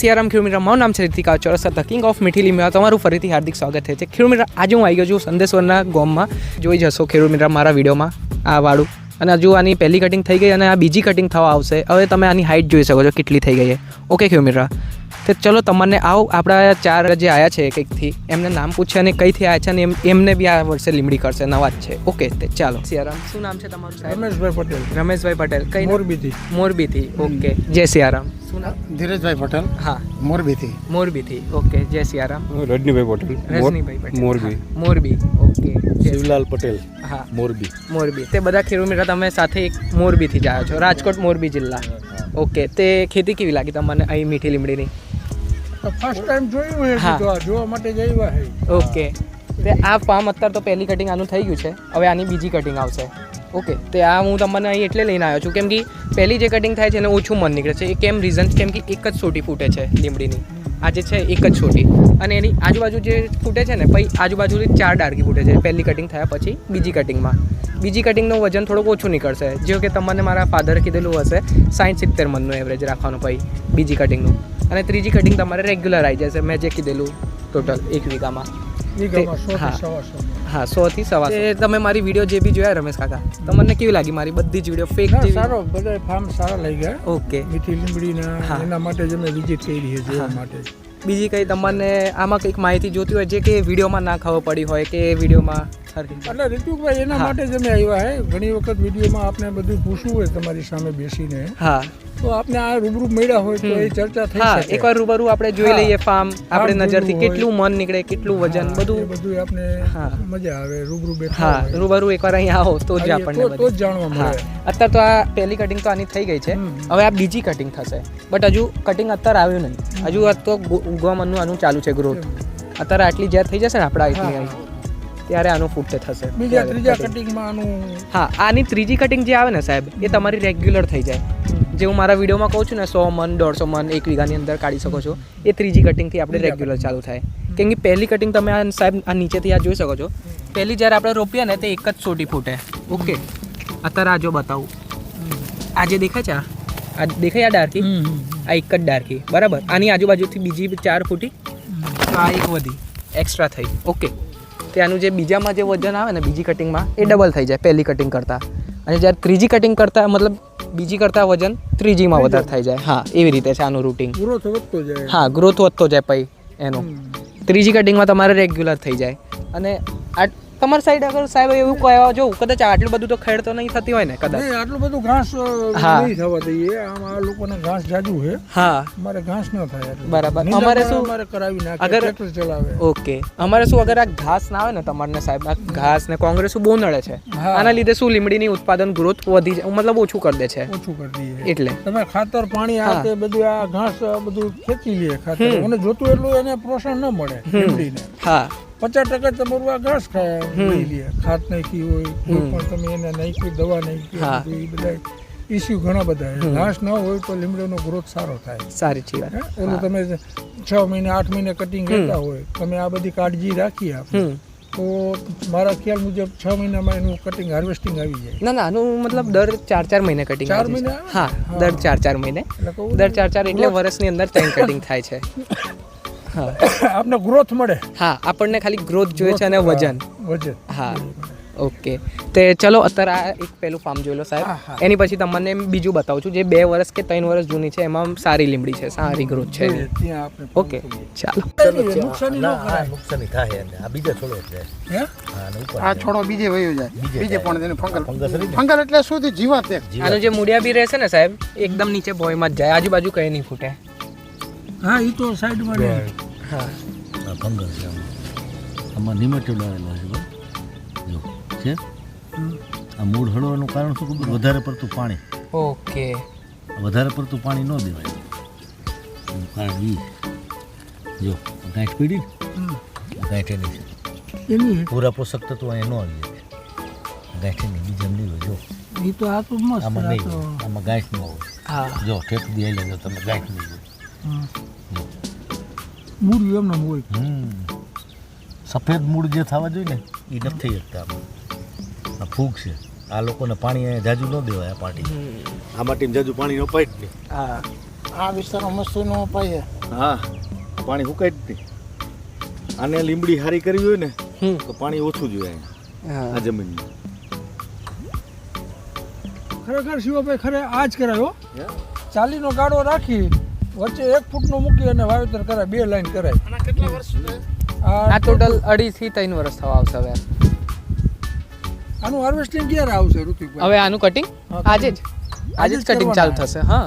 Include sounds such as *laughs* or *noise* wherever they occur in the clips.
સિયારામ ખેડૂમિત્ર મારું નામ છે Ritika Chorasa the king of મીઠી તમારું ફરીથી હાર્દિક સ્વાગત છે. ખેડૂમિત્ર આજે હું આવી ગયો છું સંદેશ્વરના ગોમમાં. જોઈ જશો ખેડૂમિત્ર મારા વિડીયોમાં, આ વાળું. અને હજુ આની પહેલી કટિંગ થઈ ગઈ અને આ બીજી કટિંગ થવા આવશે. હવે તમે આની હાઇટ જોઈ શકો છો, કેટલી થઈ ગઈ છે. ઓકે ખેડૂમિત્ર તો ચલો તમને આવો આપણા ચાર જે આવ્યા છે કંઈકથી એમને નામ પૂછે અને કઈથી આવ્યા છે અને એમ એમને બી આ વર્ષે લીમડી કરશે નવા જ છે. ઓકે તે ચાલો. સિયારામ શું નામ છે તમારું સાહેબ? રમેશભાઈ પટેલ. રમેશભાઈ પટેલ. કઈ મોરબીથી. મોરબીથી. ઓકે. જય સિયારામ. શું નામ? ધીરજભાઈ પટેલ. હા. મોરબીથી. મોરબીથી. ઓકે જય સિયારામ. રજનીભાઈ પટેલ. રજનીભાઈ પટેલ. મોરબી. મોરબી. ઓકે. શિવલાલ પટેલ. હા. મોરબી. મોરબી. તે બધા ખેડૂત તમે સાથે એક મોરબીથી જ આવ્યા છો. રાજકોટ મોરબી જિલ્લા. ઓકે. તે ખેતી કેવી લાગી તમને? અહીં મીઠી લીમડીની? ફર્સ્ટ ટાઈમ જોયું હે હા. જોવા માટે જ હે. ઓકે. તે આ ફાર્મ અત્યારે તો પહેલી કટિંગ આનું થઈ ગયું છે. હવે આની બીજી કટિંગ આવશે. ઓકે. તે આ હું તમને અહીં એટલે લઈને આવ્યો છું કેમ કે પહેલી જે કટિંગ થાય છે એને ઓછું મન નીકળે છે. એ કેમ રીઝન કેમ કે એક જ સોટી ફૂટે છે લીમડીની. આ જે છે એક જ સોટી. અને એની આજુબાજુ જે ફૂટે છે ને પછી આજુબાજુથી ચાર ડાળકી ફૂટે છે. પહેલી કટિંગ થયા પછી બીજી કટિંગમાં બીજી કટિંગનું વજન થોડુંક ઓછું નીકળશે. જેવું કે તમને મારા ફાધરે કીધેલું હશે સાઠ સિત્તેર મનનું એવરેજ રાખવાનું ભાઈ બીજી કટિંગનું અને ત્રીજી કટિંગ તમારે રેગ્યુલર આવી જશે મેં જે કીધેલું ટોટલ એક વીઘામાં. હા. સો. થી સવા તમે મારી વીડિયો જે બી જોયા રમેશ કાકા તમને કેવી લાગી મારી બધી જ વીડિયો ફેક જેવી સારો બધા ફાર્મ સારા લઈ ગયા. ઓકે. મીઠી લીમડીના એના માટે જે મેં વિઝિટ કરી છે જોવા માટે. બીજી કઈ તમને આમાં કંઈક માહિતી જોતી હોય જે કે વિડીયોમાં ના ખબર પડી હોય કે વિડીયોમાં એટલે ઋતુકભાઈ એના માટે જ અમે આવ્યા હે. ઘણી વખત વિડીયોમાં આપણે બધું પૂછવું હોય તમારી સામે બેસીને. હા. તો આપણે આ રૂબરૂ મળ્યા હોય તો એ ચર્ચા થઈ શકે. એકવાર રૂબરૂ આપણે જોઈ લઈએ ફાર્મ આપણે નજરથી કેટલું મન નીકળે કેટલું વજન બધું બધું આપણે. મજા આવે રૂબરૂ બેઠા હા. રૂબરૂ એકવાર અહીં આવો તો જ આપણને તો- જ જાણવા મળે. અત્યારે તો આ પહેલી કટિંગ તો આની થઈ ગઈ છે. હવે આ બીજી કટિંગ થશે. બટ હજુ કટિંગ અત્યારે આવ્યું નહીં. હજુ આ તો ગો- ઉગવા મનનું આનું ચાલુ છે ગ્રોથ અત્યારે આટલી જ્યાં થઈ જશે ને આપણા અહીં ત્યારે આનું ફૂટે થશે. બીજા ત્રીજા કટિંગમાં આનું હા આની ત્રીજી કટિંગ જે આવે ને સાહેબ એ તમારી રેગ્યુલર થઈ જાય. જે હું મારા વિડીયોમાં કહું છું ને સો મન દોઢસો મન એક વીઘાની અંદર કાઢી શકો છો. એ ત્રીજી કટિંગથી આપણે રેગ્યુલર ચાલુ થાય. કેમ કે પહેલી કટિંગ તમે આ સાહેબ આ નીચેથી આ જોઈ શકો છો. પહેલી જ્યારે આપણે રોપીએ ને તે એક જ સોટી ફૂટે. ઓકે? અત્યારે આ જો બતાવું. આ જે દેખાય છે આ? આ દેખાય આ ડાર્કી? આ એક જ ડાર્કી. બરાબર? આની આજુબાજુથી બીજી ચાર ફૂટી. આ એક વધી. એક્સ્ટ્રા થઈ. ઓકે? તે આનું જે બીજામાં જે વજન આવે ને બીજી કટિંગમાં એ ડબલ થઈ જાય પહેલી કટિંગ કરતાં. અને જ્યારે ત્રીજી કટિંગ કરતાં મતલબ બીજી કરતાં વજન ત્રીજીમાં વધારે થઈ જાય. હા એવી રીતે છે આનું રૂટિંગ ગ્રોથ વધતો જાય. હા ગ્રોથ વધતો જાય પછી એનો. ત્રીજી કટિંગમાં તમારે રેગ્યુલર થઈ જાય. અને આ તમારી સાઈડ અગર સાહેબ એવું કહેવા જો કદાચ આટલું બધું તો ખેડ તો નહીં થતી હોય ને કદાચ. આટલું બધું ઘાસ નહીં થવા દઈએ. આમ આ લોકોને ઘાસ જાજુ છે. હા. અમારે ઘાસ ન થાય બરાબર. અમારે શું- અમારે કરાવી નાખે અગર- ટ્રેક્ટર ચલાવે. ઓકે. અમારે શું અગર આ ઘાસ ના આવે ને તમારને સાહેબ આ ઘાસ ને કોંગ્રેસ બહુ નડે છે. આના લીધે શું લીમડીની ઉત્પાદન ગ્રોથ વધી જાય મતલબ ઓછું કરી દે છે. ઓછું કરી દઈએ. એટલે. તમે ખાતર પાણી આ તે બધું આ ઘાસ બધું ખેંચી લે ખાતર. અને જોતું એટલું એને પોષણ ન મળે હા. પચાસ ટકા તમારું આ ઘાસ ખાય ખાત નાખી હોય કોઈ પણ તમે એને નાખી દવા નાખી એ બધા ઇસ્યુ ઘણા બધા ઘાસ ન હોય તો લીમડાનો ગ્રોથ સારો થાય. સારી છે ઓલું તમે છ મહિને આઠ મહિને કટિંગ કરતા હોય તમે આ બધી કાળજી રાખી આપણે તો મારા ખ્યાલ મુજબ છ મહિનામાં એનું કટિંગ હાર્વેસ્ટિંગ આવી જાય. ના ના આનું મતલબ દર ચાર ચાર મહિને કટિંગ ચાર મહિને હા. દર ચાર ચાર મહિને. દર ચાર ચાર એટલે વર્ષની અંદર ત્રણ કટિંગ થાય છે. *laughs* *laughs* આપને ગ્રોથ મળે. હા આપણને ખાલી ગ્રોથ જોઈએ છે અને વજન. વજન. હા ઓકે. તે ચલો અત્યારે આ એક પેલું ફાર્મ જોઈ લો સાહેબ. હા. એની પછી તમને બીજું બતાવું છું જે બે વર્ષ કે ત્રણ વર્ષ જૂની છે એમાં સારી લીમડી છે સારી ગ્રોથ છે. ઓકે ચાલો. નુકસાની થાય આ બીજા છોડો ઉપર આ છોડો બીજે વયો જાય. બીજે પણ તેને ફંગલ. ફંગલ એટલે શું જીવાત એક આનું જે મૂળિયા બી રહેશે ને સાહેબ એકદમ નીચે ભોયમાં જ જાય. આજુબાજુ કઈ નહીં ફૂટે. હા એ તો સાઈડમાં રહે હા. આ ફંગસ છે આમાં. આમાં નિમેટેડ આવેલા છે. જો છે? આ મૂળ હળવાનું કારણ શું ખબર? વધારે પડતું પાણી. ઓકે. વધારે પડતું પાણી ન દેવાય. કારણ એ જો ગાંઠ પીડી. ગાંઠ એની છે. એની પૂરા પોષક તત્વો અહીંયા ન આવી ગાંઠ એની બીજા નહીં હોય જો. એ તો આ તો મસ્ત આમાં નહીં આમાં ગાંઠ ન હોય. જો ઠેપ દે જો તમે ગાંઠ નહીં હોય. હમ. એમનો હોય હમ. સફેદ મૂળ જે થવા જોઈએ ને એ નથી થઈ શકતા આ ફૂગ છે. આ લોકોને પાણી અહીંયા જાજુ ન દેવાય આ પાર્ટી. આ માટીમાં જાજુ પાણી નો પાઈ જ નહીં હા. આ વિસ્તારમાં મસ્તીનો પાઈએ હા. પાણી સુકાય જ નહીં આને લીમડી હારી કરવી હોય ને તો પાણી ઓછું જોઈએ અહીંયા હા. આ જમીનમાં. ખરેખર શિવભાઈ ખરે આ જ કરાયો. ચાલીનો ગાડો રાખી વચ્ચે એક ફૂટનો મૂકી અને વાવેતર કરાય બે લાઈન કરાય. આ આ ટોટલ અઢીથી ત્રણ વર્ષ થવા આવશે હવે. આનું હાર્વેસ્ટિંગ ક્યારે આવશે ઋતિકભાઈ? હવે આનું કટિંગ હા, આજે જ. આજે જ કટિંગ ચાલુ થશે હા.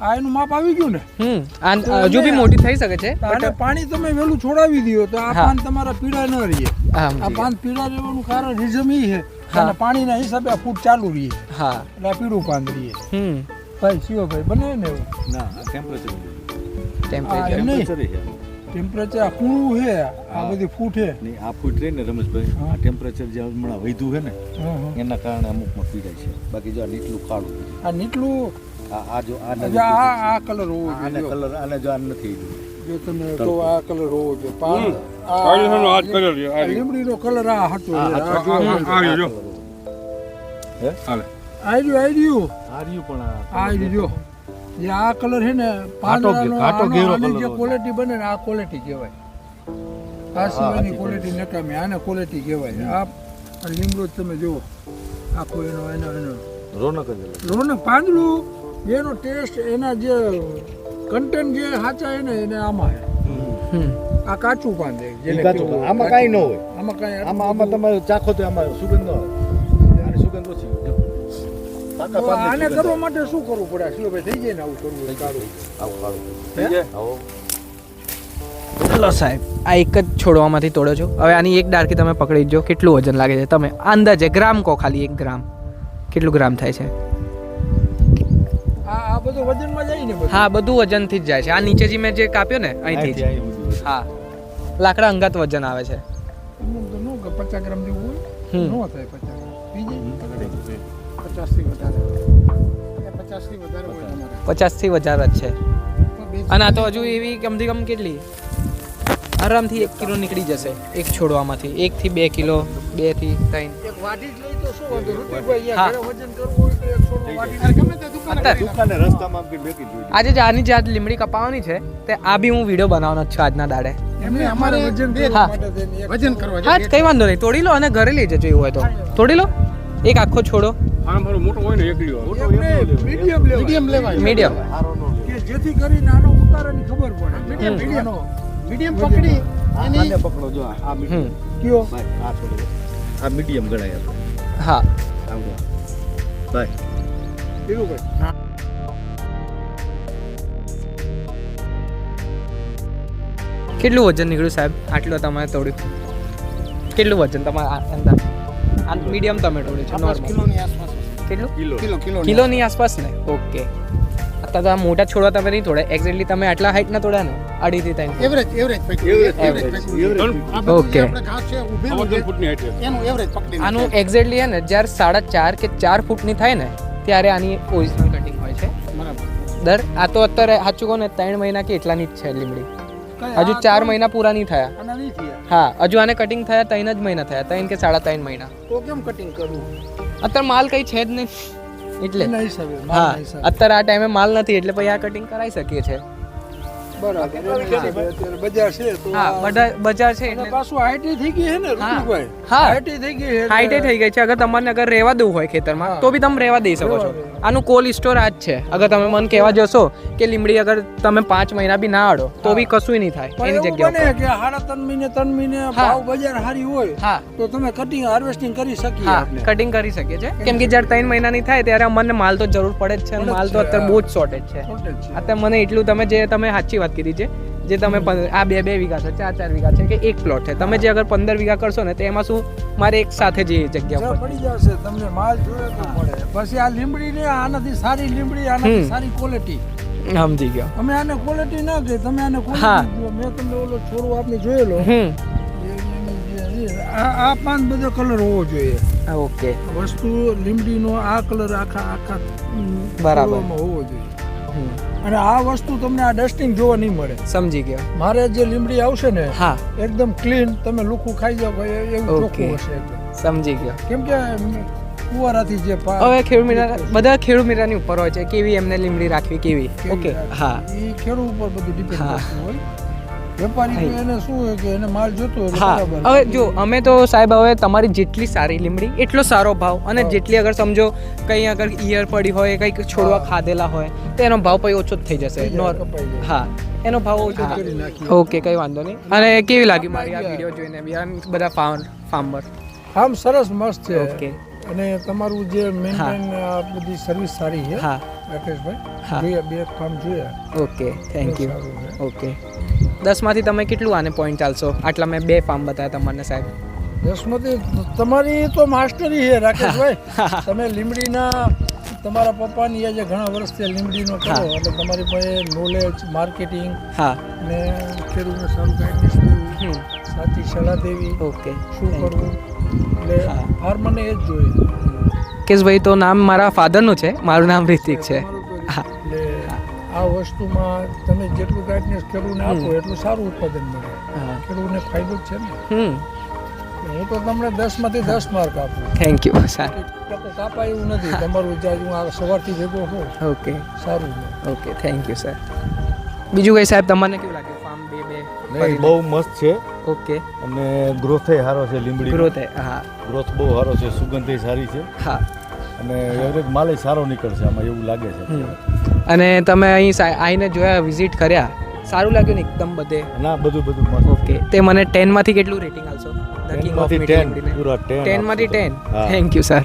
આ એનું માપ આવી ગયું ને? હમ આ હજુ બી મોટી થઈ શકે છે અને પાણી તમે વેલું છોડાવી દો તો આ. પાન તમારા પીળા ન રહીએ આ પાન પીળા રહેવાનું કારણ રીઝમ એ છે અને પાણીના હિસાબે આ ફૂટ ચાલુ રહીએ હા. એટલે પીળું પાન રહીએ હમ. ભાઈ શિવભાઈ બને ને એવું ના આ ટેમ્પરેચર ટેમ્પરેચર નહીં. ટેમ્પરેચર છે ટેમ્પરેચર આ કૂણું છે આ બધી ફૂટ છે નહીં આ ફૂટ રહી ને રમેશભાઈ હા. આ ટેમ્પરેચર જે હમણાં વધ્યું છે ને. એના કારણે અમુકમાં પીડાય છે બાકી જો આ નીટલું કાળું આ નીટલું આ આ જો આ આ આ કલર હોવો આને કલર આને જો આ નથી જો તમે તો આ કલર હોવો જોઈએ પાન આ આ લીમડીનો કલર આ હતો આ જો. હે હાલે આઈડિયો આર્યું આર્યું રહ્યું પણ આ આ આઈડિયો જે. આ કલર છે ને ઘાટો ઘેરો કલર જે. ક્વોલિટી બને ને આ ક્વોલિટી કહેવાય. આ સિવાયની ક્વોલિટી નકામી આને ક્વોલિટી કહેવાય. આ લીમડો જ તમે જુઓ. આખો એનો એનો એનો. રોનક જ. રોનક પાંદડું એનો ટેસ્ટ એના જે કન્ટેન્ટ જે સાચા એને ને એને આમાં આ કાચું જે કેવું આમાં કાંઈ ન હોય. આમાં કાંઈ આમાં આમાં તમારે ચાખો તો આમાં સુગંધ આવે. આને કરવા માટે શું કરવું પડે? શિવભાઈ થઈ જાય ને આવું કરવું કાળું આવું. લો સાહેબ આ એક જ છોડવામાંથી તોડો છો? હવે આની એક ડાળખી તમે પકડી જ કેટલું વજન લાગે છે? તમે અંદાજે ગ્રામ કહો ખાલી એક ગ્રામ. કેટલું ગ્રામ થાય છે? આ આ બધું વજનમાં જાય ને હા બધું વજનથી જ જાય છે. આ નીચે જે મેં જે કાપ્યો ને અહીંથી. હા. લાકડા અંગાત વજન આવે છે. અમુક તો નો પચાસ ગ્રામ જેવું હોય. નો થાય પચાસ. પચાસથી વધારે પચાસ વધારે હોય તમારે. પચાસથી વધારે જ છે. અને આ તો હજુ એવી કમથી કમ કેટલી? આરામથી એક કિલો નીકળી જશે એક છોડવામાંથી. એકથી બે કિલો બેથી ત્રણ. એક વાટી જ લઈ તો શું વાંધો? ઋતિકભાઈ અહીંયા વજન કરવું હોય તો એક છોડનો વાટી ગમે તે દુકાને દુકાને રસ્તામાં આમ બેકી જોઈએ. આજે જે આની જાત લીમડી કપાવવાની છે તે આ બી હું વીડિયો બનાવવાનો જ છું આજના દાડે. એમને અમારે વજન કરવા હા. માટે થઈને એક વજન કરવા હા કઈ વાંધો નહીં. તોડી લો અને ઘરે લઈ જજો એવું હોય તો. તોડી લો. એક આખો છોડો. આનો મારો મોટો હોય ને એકલી હોય. મીડિયમ લેવાય. મીડિયમ લેવાય. મીડિયમ. હારો ન લેવો. કે જેથી કરીને આનો ઉતારાની ખબર પડે. હમ. મીડિયમ. મીડિયમ પકડી આને પકડો જો આ- આ કયો? આ છોડો. આ મીડિયમ ગણાય આપણે. હા. આમ જો. ભાઈ કેટલું વજન નીકળ્યું સાહેબ? આટલું તમારે તોડ્યું. કેટલું વજન તમારા આ અંદાજ આ મીડિયમ તમે તોડ્યું છે નોર્મલ કિલોની આસપાસ કેટલું? કિલો. કિલો કિલો કિલોની આસપાસ. ને? ઓકે. અત્યારે તો આ મોટા છોડવા તમે નહીં તોડે. એક્ઝેક્ટલી તમે આટલા હાઈટ ના તોડ્યા ને અઢીથી ત્રણ એવરેજ પકડી આનું એક્ઝેક્ટલી હે ને જ્યારે સાડા ચાર કે ચાર ફૂટની થાય ને ત્યારે આની ઓરિજિનલ કટિંગ હોય છે. બરાબર. દર આ તો અત્યારે સાચું કહો ને ત્રણ મહિના કે એટલાની જ છે લીમડી. હજુ ચાર મહિના પૂરા નહીં થયા. હા હજુ આને કટિંગ થયા ત્રણ જ મહિના થયા ત્રણ કે સાડા ત્રણ મહિના. તો કેમ કટિંગ કરું? અત્યારે માલ કઈ છે જ નહીં. એટલે. હા અત્યારે આ ટાઈમે માલ નથી એટલે પછી આ કટિંગ કરાવી શકીએ છે. બજાર છે તો હા બજાર છે એટલે પાછું હાઈટી થઈ ગઈ છે ને હા. હા. હાઈટી થઈ ગઈ છે એટલે- થઈ ગઈ છે. અગર તમારે અગર રહેવા દેવું હોય ખેતરમાં તો બી તમે રહેવા દઈ શકો છો. આનું કોલ સ્ટોર આ જ છે. અગર તમે મને કહેવા જશો કે લીમડી અગર તમે પાંચ મહિના બી ના આડો તો બી કશું નહીં થાય એની જગ્યા કે સાડા ત્રણ મહિને ત્રણ મહિને ભાવ બજાર સારી હોય હા. તો તમે કટિંગ હાર્વેસ્ટિંગ કરી શકીએ આપણે. કટિંગ કરી શકીએ છે કેમ કે જ્યારે ત્રણ મહિનાની થાય ત્યારે અમને માલ તો જરૂર પડે જ છે માલ તો અત્યારે બહુ જ શોર્ટેજ છે. અત્યારે મને એટલું તમે જે તમે સાચી વાત કીધી છે જે તમે આ બે બે વીઘા છે ચાર ચાર વીઘા છે કે એક પ્લોટ છે. તમે જે અગર પંદર વીઘા કરશો ને તો એમાં શું મારે એક સાથે જે જગ્યા પર પડી જશે તમને માલ તો મળે પછી આ લીમડી ને આનાથી સારી લીમડી આનાથી. સારી ક્વોલિટી સમજી ગયો. અમે આને ક્વોલિટી ના કહી તમે આને ક્વોલિટી મેં તમને ઓલો છોરો આપને જોયેલો. આ આ પાન બધો કલર હોવો જોઈએ. ઓકે. વસ્તુ લીમડીનો આ કલર આખા આખા બરાબર. હોવો જોઈએ. અને આ વસ્તુ તમને આ ડસ્ટિંગ જોવા નહીં મળે. સમજી ગયો. મારે જે લીમડી આવશે ને હા. એકદમ ક્લીન તમે લુખું ખાઈ ભાઈ એવું. ચોખ્ખું હશે સમજી ગયો. કેમ કે કુવારાથી જે હવે ખેડૂત મીરા બધા ખેડૂત મિત્રની ઉપર હોય છે કેવી એમને લીમડી રાખવી કેવી? ઓકે હા. એ ખેડૂત ઉપર બધું ડિપેન્ડ. હોય. વેપારી એને શું હોય કે એને માલ જોતો હા. હવે જો અમે તો સાહેબ હવે તમારી જેટલી સારી લીમડી એટલો સારો ભાવ. અને જેટલી અગર સમજો કંઈ આગળ ઈયર પડી હોય કંઈક છોડવા ખાધેલા હોય તો એનો ભાવ પછી ઓછો જ થઈ જશે. હા. એનો ભાવ ઓછો કરી ઓકે કંઈ વાંધો નહીં. અને કેવી લાગી મારી આ વીડિયો જોઈને? બધા ફાર્મ ફાર્મર આમ સરસ મસ્ત છે. ઓકે. અને તમારું જે મેન્ટેન આ બધી સર્વિસ સારી છે હા. રાકેશભાઈ. જોઈએ બે કામ જોયા ઓકે થેન્ક યુ ઓકે. દસમાંથી તમે કેટલું આને પોઈન્ટ ચાલશો? આટલા મેં બે ફાર્મ બતાવ્યા તમને સાહેબ. દસમાંથી તમારી તો માસ્ટરી છે રાકેશભાઈ. તમે લીમડીના તમારા પપ્પાની આજે ઘણા વર્ષથી લીમડીનો કરો. એટલે તમારી પાસે નોલેજ માર્કેટિંગ હા. ને ખેડૂતને સારું ગાઈડન્સ સાચી સલાહ દેવી. ઓકે. શું કરવું? એટલે હા. ફાર્મરને એ જ જોઈએ. કેશભાઈ તો નામ મારા ફાધરનું છે. મારું નામ રિતિક છે. હા. આ વસ્તુમાં તમે જેટલું ગાઈડન્સ ખેડૂતને આપો એટલું સારું ઉત્પાદન મળે. હા. ખેડૂતને ફાયદો જ છે ને. હમ. હું તો તમને દસમાંથી દસ માર્ક આપું. Thank you sir. કાપા કાપાય એવું નથી. તમારું જે હું આ સવારથી ભેગો હો ઓકે સારું ઓકે થેન્ક યુ સર બીજું કઈ સાહેબ તમને કેવું લાગે ફાર્મ બે બે નહીં બહુ મસ્ત છે. ઓકે અને ગ્રોથે સારો છે લીમડી ગ્રોથ હા. ગ્રોથ બહુ સારો છે સુગંધ સારી છે. હા. અને એવરેજ માલ સારો નીકળશે આમાં એવું લાગે છે. અને તમે અહીં આવીને જોયા વિઝિટ કર્યા. સારું લાગ્યું ને એકદમ બધે. ના બધું બધું મસ્ત. ઓકે તે મને ટેનમાંથી કેટલું રેટિંગ આપશો? ધ કિંગ ઓફ પૂરા ટેન હા. થેન્ક યુ સર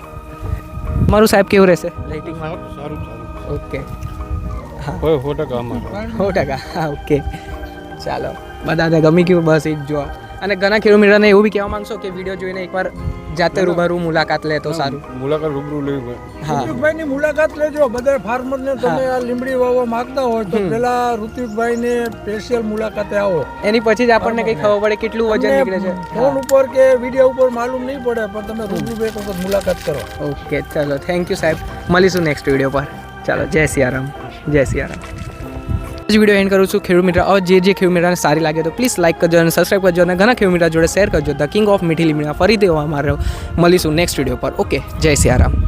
મારું સાહેબ કેવું રહેશે? રેટિંગમાં સારું સારું સારું. ઓકે હોય હો ટકા અમારે. સો ટકા. હા ઓકે ચાલો. બધાને ગમી ગયું? બસ એ જ જોવા અને ઘણા ખેડૂત મિત્રોને એવું બી કહેવા માંગશો કે વીડિયો જોઈને એકવાર જાતે રૂબરૂ મુલાકાત લે તો સારું. મુલાકાત રૂબરૂ લેવી હા. ઋતિકભાઈની મુલાકાત લેજો. બધા ફાર્મરને તમે આ લીમડી વાવવા માંગતા હોય તો. પેલા ઋતિકભાઈને સ્પેશિયલ મુલાકાતે આવો. એની પછી જ આપણને કંઈ ખબર પડે કેટલું વજન નીકળે છે. ફોન ઉપર કે વીડિયો ઉપર માલુમ નહીં પડે પણ તમે રૂબરૂ એક વખત મુલાકાત કરો. ઓકે ચાલો. થેન્ક યુ સાહેબ. મળીશું નેક્સ્ટ વીડિયો પર. ચાલો જય સિયારામ. જય સિયારામ. જ વીડિયો એન્ડ કરું છું ખેડૂત મિત્ર. જે જે ખેડૂત મિત્રને સારી લાગે તો પ્લીઝ લાઇક કરજો અને સબસ્ક્રાઈબ કરજો અને ઘણા ખેડૂત મિત્ર જોડે શેર કરજો. ધ કિંગ ઓફ મીઠી લીમડા ફરી દેવા અમારે મળીશું નેક્સ્ટ વીડિયો પર. ઓકે જય સિયારામ.